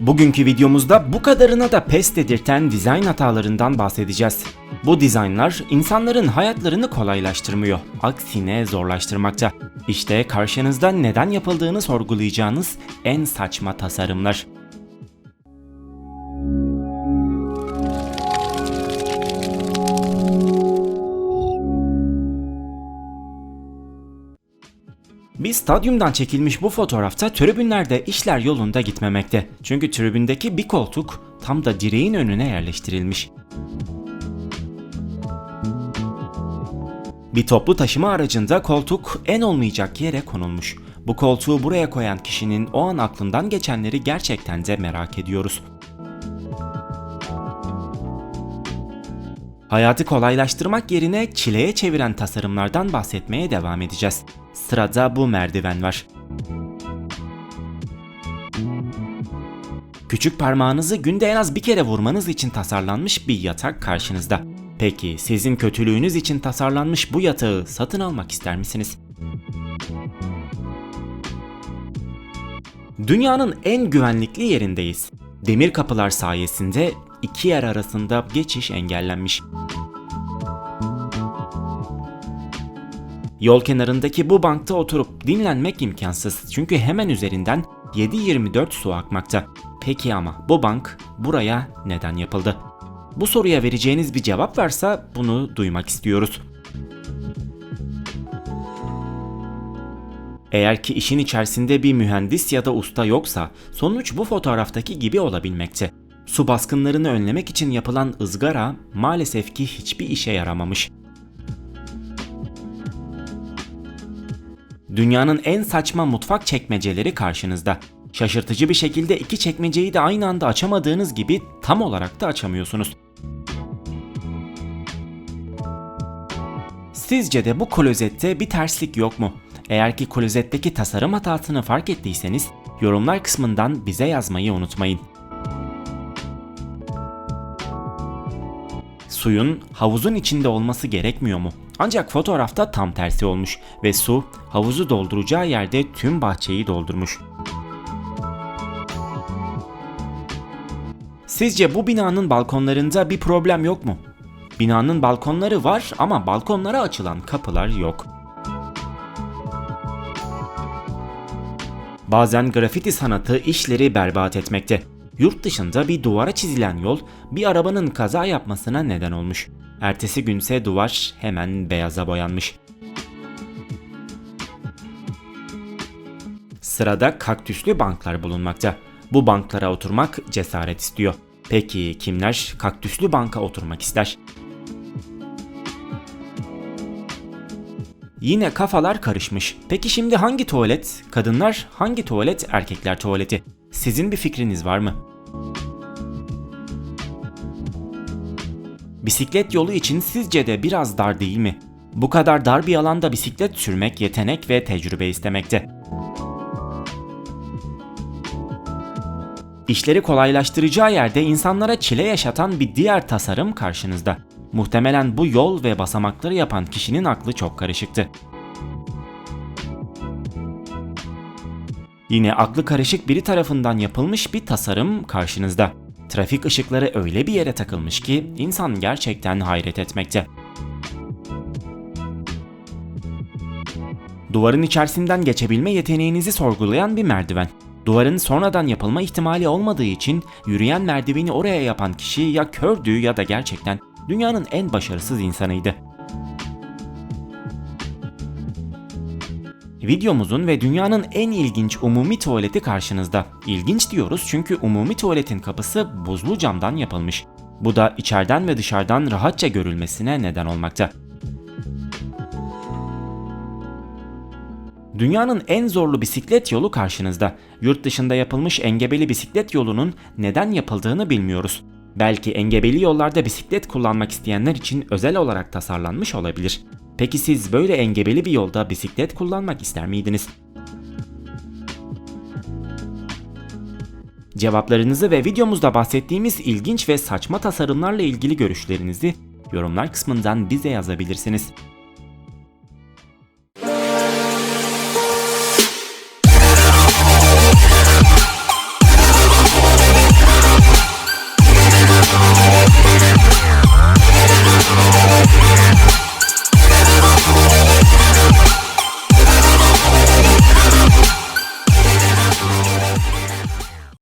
Bugünkü videomuzda bu kadarına da pes dedirten dizayn hatalarından bahsedeceğiz. Bu dizaynlar insanların hayatlarını kolaylaştırmıyor, aksine zorlaştırmakta. İşte karşınızda neden yapıldığını sorgulayacağınız en saçma tasarımlar. Bir stadyumdan çekilmiş bu fotoğrafta tribünlerde işler yolunda gitmemekte. Çünkü tribündeki bir koltuk tam da direğin önüne yerleştirilmiş. Bir toplu taşıma aracında koltuk en olmayacak yere konulmuş. Bu koltuğu buraya koyan kişinin o an aklından geçenleri gerçekten de merak ediyoruz. Hayatı kolaylaştırmak yerine çileye çeviren tasarımlardan bahsetmeye devam edeceğiz. Sırada bu merdiven var. Küçük parmağınızı günde en az bir kere vurmanız için tasarlanmış bir yatak karşınızda. Peki sizin kötülüğünüz için tasarlanmış bu yatağı satın almak ister misiniz? Dünyanın en güvenlikli yerindeyiz. Demir kapılar sayesinde iki yer arasında geçiş engellenmiş. Yol kenarındaki bu bankta oturup dinlenmek imkansız çünkü hemen üzerinden 7-24 su akmakta. Peki ama bu bank buraya neden yapıldı? Bu soruya vereceğiniz bir cevap varsa bunu duymak istiyoruz. Eğer ki işin içerisinde bir mühendis ya da usta yoksa sonuç bu fotoğraftaki gibi olabilmekte. Su baskınlarını önlemek için yapılan ızgara maalesef ki hiçbir işe yaramamış. Dünyanın en saçma mutfak çekmeceleri karşınızda. Şaşırtıcı bir şekilde iki çekmeceyi de aynı anda açamadığınız gibi tam olarak da açamıyorsunuz. Sizce de bu klozette bir terslik yok mu? Eğer ki klozetteki tasarım hatasını fark ettiyseniz yorumlar kısmından bize yazmayı unutmayın. Suyun havuzun içinde olması gerekmiyor mu? Ancak fotoğrafta tam tersi olmuş ve su havuzu dolduracağı yerde tüm bahçeyi doldurmuş. Sizce bu binanın balkonlarında bir problem yok mu? Binanın balkonları var ama balkonlara açılan kapılar yok. Bazen grafiti sanatı işleri berbat etmekte. Yurt dışında bir duvara çizilen yol bir arabanın kaza yapmasına neden olmuş. Ertesi günse duvar hemen beyaza boyanmış. Sırada kaktüslü banklar bulunmakta. Bu banklara oturmak cesaret istiyor. Peki kimler kaktüslü banka oturmak ister? Yine kafalar karışmış. Peki şimdi hangi tuvalet? Kadınlar hangi tuvalet? Erkekler tuvaleti. Sizin bir fikriniz var mı? Bisiklet yolu için sizce de biraz dar değil mi? Bu kadar dar bir alanda bisiklet sürmek yetenek ve tecrübe istemekte. İşleri kolaylaştıracağı yerde insanlara çile yaşatan bir diğer tasarım karşınızda. Muhtemelen bu yol ve basamakları yapan kişinin aklı çok karışıktı. Yine aklı karışık biri tarafından yapılmış bir tasarım karşınızda. Trafik ışıkları öyle bir yere takılmış ki insan gerçekten hayret etmekte. Duvarın içerisinden geçebilme yeteneğinizi sorgulayan bir merdiven. Duvarın sonradan yapılma ihtimali olmadığı için yürüyen merdiveni oraya yapan kişi ya kördü ya da gerçekten dünyanın en başarısız insanıydı. Videomuzun ve dünyanın en ilginç umumi tuvaleti karşınızda. İlginç diyoruz çünkü umumi tuvaletin kapısı buzlu camdan yapılmış. Bu da içeriden ve dışarıdan rahatça görülmesine neden olmakta. Dünyanın en zorlu bisiklet yolu karşınızda. Yurt dışında yapılmış engebeli bisiklet yolunun neden yapıldığını bilmiyoruz. Belki engebeli yollarda bisiklet kullanmak isteyenler için özel olarak tasarlanmış olabilir. Peki siz böyle engebeli bir yolda bisiklet kullanmak ister miydiniz? Cevaplarınızı ve videomuzda bahsettiğimiz ilginç ve saçma tasarımlarla ilgili görüşlerinizi yorumlar kısmından bize yazabilirsiniz.